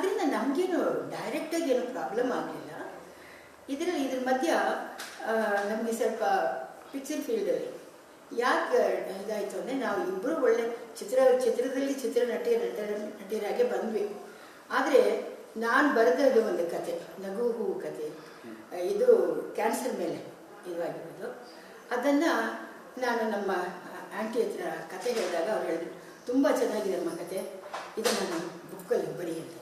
ಅದರಿಂದ ನಮಗೇನು ಡೈರೆಕ್ಟಾಗಿ ಏನು ಪ್ರಾಬ್ಲಮ್ ಆಗಲಿಲ್ಲ. ಇದರಲ್ಲಿ ಇದ್ರ ಮಧ್ಯ ನಮಗೆ ಸ್ವಲ್ಪ ಪಿಕ್ಚರ್ ಫೀಲ್ಡಲ್ಲಿ ಯಾಕೆ ಇದಾಯಿತು ಅಂದರೆ ನಾವು ಇಬ್ಬರು ಒಳ್ಳೆ ಚಿತ್ರ, ಚಿತ್ರದಲ್ಲಿ ಚಿತ್ರ ನಟಿಯ, ನಟ, ನಟಿಯರಾಗೆ ಬಂದ್ವಿ. ಆದರೆ ನಾನು ಬರೆದದ್ದು ಒಂದು ಕತೆ, ನಗು ಹೂವು ಕತೆ. ಇದು ಕ್ಯಾನ್ಸರ್ ಮೇಲೆ ಇದಾಗಿರೋದು. ಅದನ್ನು ನಾನು ನಮ್ಮ ಆಂಟಿ ಹತ್ರ ಕತೆ ಹೇಳಿದಾಗ ಅವ್ರು ಹೇಳಿದ್ರು, ತುಂಬ ಚೆನ್ನಾಗಿದೆ ನಮ್ಮ ಕತೆ. ಇದನ್ನು ನಾನು ಬುಕ್ಕಲ್ಲಿ ಬರೀ ಅಂತ.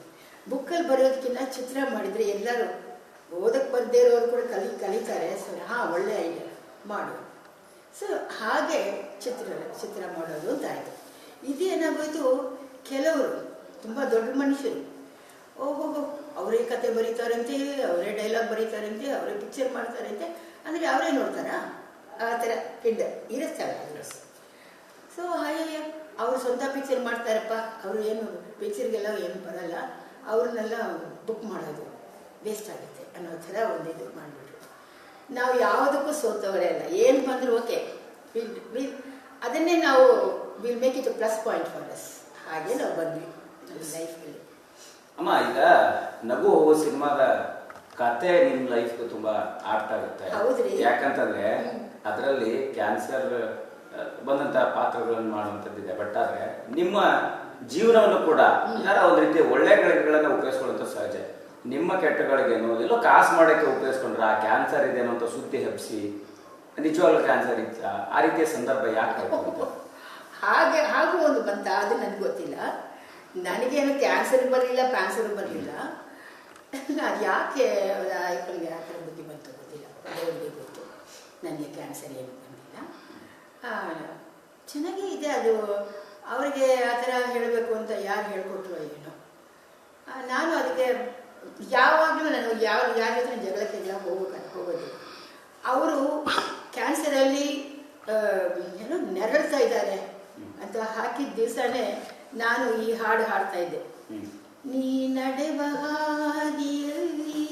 ಬುಕ್ಕಲ್ಲಿ ಬರೆಯೋದಕ್ಕಿಂತ ಚಿತ್ರ ಮಾಡಿದರೆ ಎಲ್ಲರೂ ಓದಕ್ಕೆ ಬಂದೇ ಇರೋರು ಕೂಡ ಕಲಿ ಕಲಿತಾರೆ. ಸೊ ಹಾಂ ಒಳ್ಳೆ ಐಡಿಯಾ ಮಾಡು. ಸೊ ಹಾಗೆ ಚಿತ್ರ ಚಿತ್ರ ಮಾಡೋದು ಅಂತ ಆಯಿತು. ಇದೇನಾಗೋಯ್ತು? ಕೆಲವರು ತುಂಬ ದೊಡ್ಡ ಮನುಷ್ಯರು. ಓಹೋಹೋ ಅವರೇ ಕತೆ ಬರೀತಾರಂತೆ ಅವರೇ ಡೈಲಾಗ್ ಬರೀತಾರಂತೆ ಅವರೇ ಪಿಕ್ಚರ್ ಮಾಡ್ತಾರಂತೆ. ಅಂದರೆ ಅವರೇ ನೋಡ್ತಾರಾ? ಆ ಥರ ಪಿಂಡ ಇರುತ್ತಲ್ಲ ಸೊ ಹಾಗೆ ಅವ್ರು ಸ್ವಂತ ಪಿಕ್ಚರ್ ಮಾಡ್ತಾರಪ್ಪ. ಅವರು ಏನು ಪಿಕ್ಚರ್ಗೆಲ್ಲ ಏನು ಬರಲ್ಲ. ಅವ್ರನ್ನೆಲ್ಲ ಬುಕ್ ಮಾಡೋದು ವೇಸ್ಟ್ ಆಗುತ್ತೆ ಅನ್ನೋ ಥರ ಒಂದು ಇದು ಮಾಡಿಬಿಟ್ರು. ನಾವು ಯಾವುದಕ್ಕೂ ಸೋತವರೇ ಅಲ್ಲ. ಏನು ಬಂದರೂ ಓಕೆ ವಿಲ್ ಅದನ್ನೇ ನಾವು will make it plus point for us ಹಾಗೆ ನಾವು ಬಂದ್ವಿ ಲೈಫಲ್ಲಿ ಅಮ್ಮ ಈಗ ನಗು ಹೋಗೋ ಸಿನಿಮಾದ ಕತೆ ನಿಮ್ಮ ಲೈಫ್ಗೆ ತುಂಬಾ ಆಟ ಆಗುತ್ತೆ. ಹೌದ್ರಿ. ಯಾಕಂತಂದ್ರೆ. ಅದರಲ್ಲಿ ಕ್ಯಾನ್ಸರ್ ಬಂದಂತ ಪಾತ್ರಗಳನ್ನು ಮಾಡುವಂಥದ್ದಿದೆ. ಬಟ್ ಆದ್ರೆ ನಿಮ್ಮ ಜೀವನವನ್ನು ಕೂಡ ಯಾರ ಒಂದು ರೀತಿ ಒಳ್ಳೆ ಗಳಿಗೆಗಳನ್ನ ಉಪಯೋಗಿಸ್ಕೊಳ್ಳುವಂತ ಸಹಜ. ನಿಮ್ಮ ಕೆಟ್ಟಗಳಿಗೇನು ಎಲ್ಲೋ ಕಾಸು ಮಾಡಕ್ಕೆ ಉಪಯೋಗಿಸ್ಕೊಂಡ್ರ ಕ್ಯಾನ್ಸರ್ ಇದೆ ಅಂತ ಸುದ್ದಿ ಹಬ್ಬಿಸಿ ನಿಜವಾಗ್ಲೂ ಕ್ಯಾನ್ಸರ್ ಇತ್ತ? ಆ ರೀತಿಯ ಸಂದರ್ಭ ಯಾಕೆ ಹಾಗೆ ಹಾಗೂ ಒಂದು ಬಂತ ಅದು ನನಗೆ ಗೊತ್ತಿಲ್ಲ. ನನಗೇನು ಕ್ಯಾನ್ಸರ್ ಬರಲಿಲ್ಲ ಕ್ಯಾನ್ಸರ್ ಬರಲಿಲ್ಲ. ಅದು ಯಾಕೆ ಆ ಬುದ್ಧಿ ಬಂತು ಗೊತ್ತಿಲ್ಲ. ಗೊತ್ತು. ನನಗೆ ಕ್ಯಾನ್ಸರ್ ಏನು ಬಂದಿಲ್ಲ. ಆ, ಚೆನ್ನಾಗೇ ಇದೆ ಅದು ಅವರಿಗೆ ಆ ಥರ ಹೇಳಬೇಕು ಅಂತ ಯಾರು ಹೇಳ್ಕೊಟ್ರು ಏನೋ. ನಾನು ಅದಕ್ಕೆ ಯಾವಾಗಲೂ ನಾನು ಯಾವ ಯಾರ ಜೊತೆ ಜಗಳಕ್ಕೆಲ್ಲ ಹೋಗಬೇಕಂತ ಹೋಗೋದು. ಅವರು ಕ್ಯಾನ್ಸರಲ್ಲಿ ಏನು ಏನೋ ನೆರಳ್ತಾ ಇದ್ದಾರೆ ಅಂತ ಹಾಕಿದ ದಿವಸನೇ ನಾನು ಈ ಹಾಡು ಹಾಡ್ತಾ ಇದ್ದೆ. ನೀ ನಡೆವ ಹಾದಿಯಲ್ಲಿ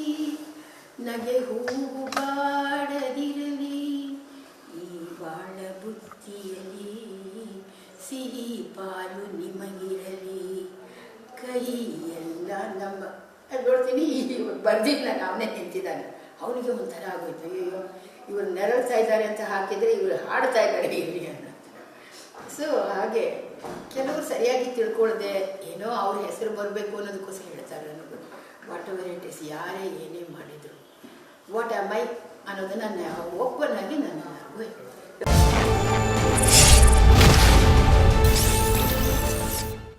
ನಗೆ ಹೂವು ಬಾಡದಿರಲಿ ಈ ಬಾಳ ಬುತ್ತಿಯಲ್ಲಿ ಸಿಹಿ ಪಾಲು ನಿಮಗಿರಲಿ. ಕೈ ಎಲ್ಲ ನಮ್ಮ ನೋಡ್ತೀನಿ, ಬಂದಿಲ್ಲ ನಾವನ್ನೇ ನಿಂತಿದ್ದಾನೆ. ಅವನಿಗೆ ಒಂಥರ ಆಗೋಯ್ತು. ಅಯ್ಯೋ ಇವರು ನೆರಳ್ತಾ ಇದ್ದಾರೆ ಅಂತ ಹಾಕಿದರೆ ಇವರು ಹಾಡ್ತಾ ಇದ್ದಾರೆ ಇಲ್ಲಿ ಅಂತ ಸೊ ಹಾಗೆ, ಕೆಲವರು ಸರಿಯಾಗಿ ತಿಳ್ಕೊಳ್ದೆ, ಏನೋ ಅವ್ರ ಹೆಸರು ಬರಬೇಕು ಅನ್ನೋದಕ್ಕೋಸ್ಕರ ಹೇಳ್ತಾರೆ ಅನ್ನೋದು ವಾಟ್ ಎವರ್ ಇಟ್ ಇಸ್ ಯಾರೇ ಏನೇ ಮಾಡಿದರು. ವಾಟ್ ಆಮ್ ಐ ಅನ್ನೋದನ್ನ ಓಪನ್ ಆಗಿ ನಾನು